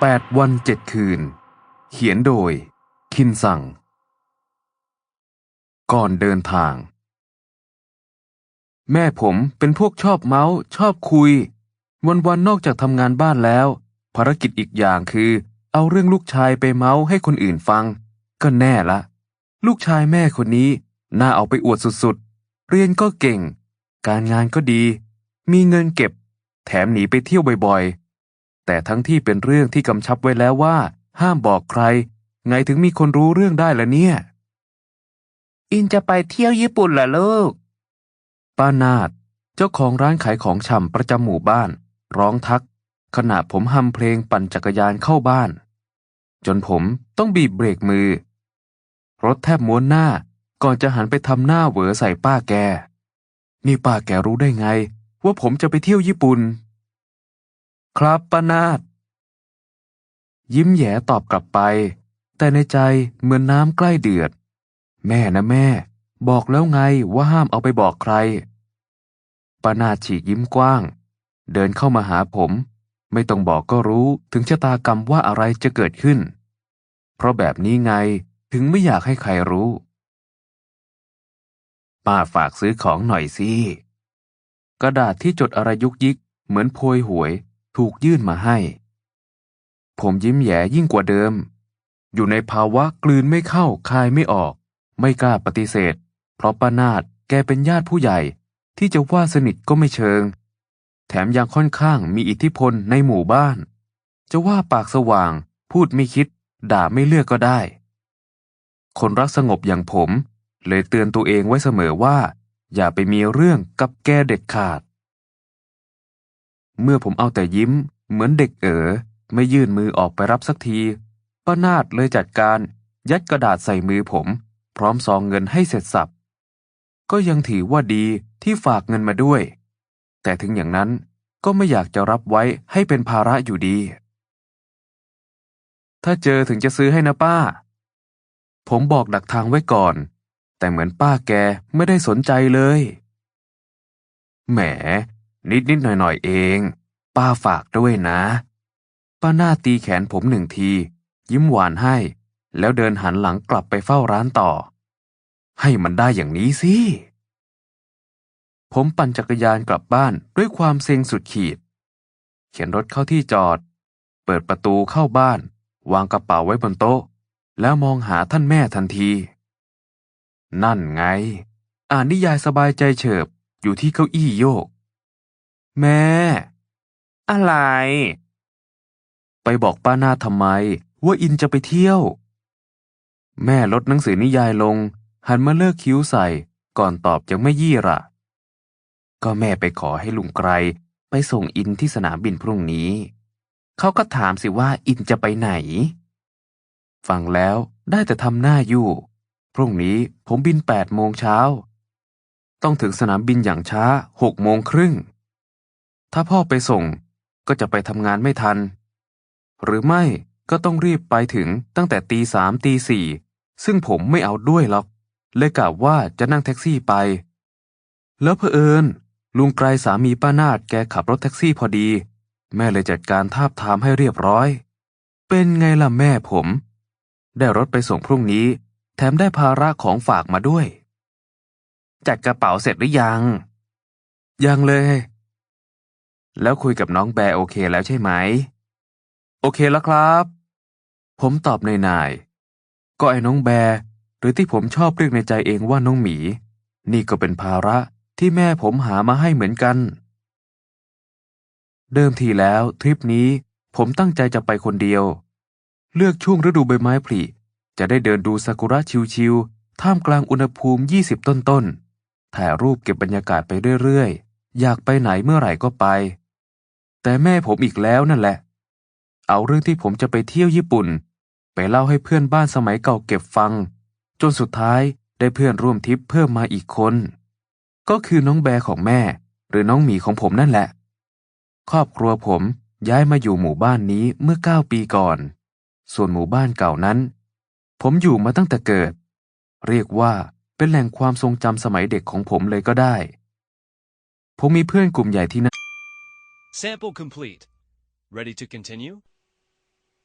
แปดวันเจ็ดคืน เขียนโดย คินสั่ง ก่อนเดินทาง แม่ผมเป็นพวกชอบเมาส์ชอบคุย วันๆนอกจากทำงานบ้านแล้ว ภารกิจอีกอย่างคือ เอาเรื่องลูกชายไปเมาส์ให้คนอื่นฟัง ก็แน่ละ ลูกชายแม่คนนี้ น่าเอาไปอวดสุดๆ เรียนก็เก่ง การงานก็ดี มีเงินเก็บ แถมหนีไปเที่ยวบ่อยๆ แต่ทั้งที่เป็นเรื่องที่กำชับไว้แล้วว่า ห้ามบอกใคร ไงถึงมีคนรู้เรื่องได้ละเนี่ย อินจะไปเที่ยวญี่ปุ่นเหรอลูก ป้านาดเจ้าของร้านขายของชำประจำหมู่บ้าน ร้องทัก ขณะผมฮัมเพลงปั่นจักรยานเข้าบ้าน จนผมต้องบีบเบรกมือ รถแทบม้วนหน้าก่อนจะหันไปทำหน้าเหวอใส่ป้าแก นี่ป้าแกรู้ได้ไง ว่าผมจะไปเที่ยวญี่ปุ่น ครับป้านาดยิ้มแย้ตอบกลับไป แต่ในใจเหมือนน้ำใกล้เดือด แม่นะแม่ บอกแล้วไงว่าห้ามเอาไปบอกใครป้านาดฉีกยิ้มกว้าง เดินเข้ามาหาผม ไม่ต้องบอกก็รู้ถึงชะตากรรมว่าอะไรจะเกิดขึ้น เพราะแบบนี้ไงถึงไม่อยากให้ใครรู้ป้าฝากซื้อของหน่อยสิ กระดาษที่จดอะไรยุกยิก เหมือนโพยหวย ถูกยื่นมาให้ ผมยิ้มแย้ยิ่งกว่าเดิม อยู่ในภาวะกลืนไม่เข้าคายไม่ออก ไม่กล้าปฏิเสธ เพราะป้านาดแกเป็นญาติผู้ใหญ่ ที่จะว่าสนิทก็ไม่เชิง แถมยังค่อนข้างมีอิทธิพลในหมู่บ้าน จะว่าปากสว่าง พูดไม่คิด ด่าไม่เลือกก็ได้ คนรักสงบอย่างผม เลยเตือนตัวเองไว้เสมอว่า อย่าไปมีเรื่องกับแกเด็ดขาด เมื่อผมเอาแต่ยิ้ม เหมือนเด็กเอ๋อไม่ยื่นมือออกไปรับสักทีป้านาดเลยจัดการ ยัดกระดาษใส่มือผม พร้อมซองเงินให้เสร็จสับ ก็ยังถือว่าดีที่ฝากเงินมาด้วย แต่ถึงอย่างนั้นก็ไม่อยากจะรับไว้ให้เป็นภาระอยู่ดี ถ้าเจอถึงจะซื้อให้นะป้า ผมบอกดักทางไว้ก่อน แต่เหมือนป้าแกไม่ได้สนใจเลย แหม นิดนิดหน่อยหน่อยเอง ป้าฝากด้วยนะ ป้าหน้าตีแขนผมหนึ่งที ยิ้มหวานให้ แล้วเดินหันหลังกลับไปเฝ้าร้านต่อ ให้มันได้อย่างนี้สิ ผมปั่นจักรยานกลับบ้านด้วยความเซ็งสุดขีด เข็นรถเข้าที่จอด เปิดประตูเข้าบ้าน วางกระเป๋าไว้บนโต๊ะ แล้วมองหาท่านแม่ทันที นั่นไง อ่านนิยายสบายใจเฉิบ อยู่ที่เก้าอี้โยก แม่ อะไร ไปบอกป้านาทำไม ว่าอินจะไปเที่ยว แม่ลดหนังสือนิยายลง หันมาเลิกคิ้วใส่ ก่อนตอบยังไม่ยี่ระก็แม่ไปขอให้ลุงไกรไปส่งอินที่สนามบินพรุ่งนี้ เขาก็ถามสิว่าอินจะไปไหน ฟังแล้วได้แต่ทำหน้าอยู่ พรุ่งนี้ผมบินแปดโมงเช้า ต้องถึงสนามบินอย่างช้าหกโมงครึ่ง ถ้าพ่อไปส่งก็จะไปทำงานไม่ทัน หรือไม่ก็ต้องรีบไปถึงตั้งแต่ตีสามตีสี่ซึ่งผมไม่เอาด้วยหรอก เลยกะว่าจะนั่งแท็กซี่ไป แล้วเพอเอิญลุงไกรสามีป้านาดแกขับรถแท็กซี่พอดี แม่เลยจัดการทาบทามให้เรียบร้อย เป็นไงล่ะแม่ผม ได้รถไปส่งพรุ่งนี้ แถมได้ภาระของฝากมาด้วย จัดกระเป๋าเสร็จหรือยัง ยังเลย แล้วคุยกับน้องแบโอเคแล้วใช่ไหม โอเคแล้วครับ ผมตอบในนาย ก็ไอ้น้องแบ หรือที่ผมชอบเรียกในใจเองว่าน้องหมี นี่ก็เป็นภาระที่แม่ผมหามาให้เหมือนกัน เดิมทีแล้วทริปนี้ผมตั้งใจจะไปคนเดียว เลือกช่วงฤดูใบไม้ผลิ จะได้เดินดูซากุระชิวๆท่ามกลางอุณหภูมิ 20 ต้นๆ ถ่ายรูปเก็บบรรยากาศไปเรื่อยๆ อยากไปไหนเมื่อไหร่ก็ไป แต่แม่ผมอีกแล้วนั่นแหละ เอาเรื่องที่ผมจะไปเที่ยวญี่ปุ่น ไปเล่าให้เพื่อนบ้านสมัยเก่าเก็บฟัง จนสุดท้ายได้เพื่อนร่วมทริปเพิ่มมาอีกคน ก็คือน้องแบของแม่ หรือน้องหมีของผมนั่นแหละ ครอบครัวผมย้ายมาอยู่หมู่บ้านนี้เมื่อเก้าปีก่อน ส่วนหมู่บ้านเก่านั้น ผมอยู่มาตั้งแต่เกิด เรียกว่าเป็นแหล่งความทรงจำสมัยเด็กของผมเลยก็ได้ ผมมีเพื่อนกลุ่มใหญ่ที่นั่น Sample complete. Ready to continue?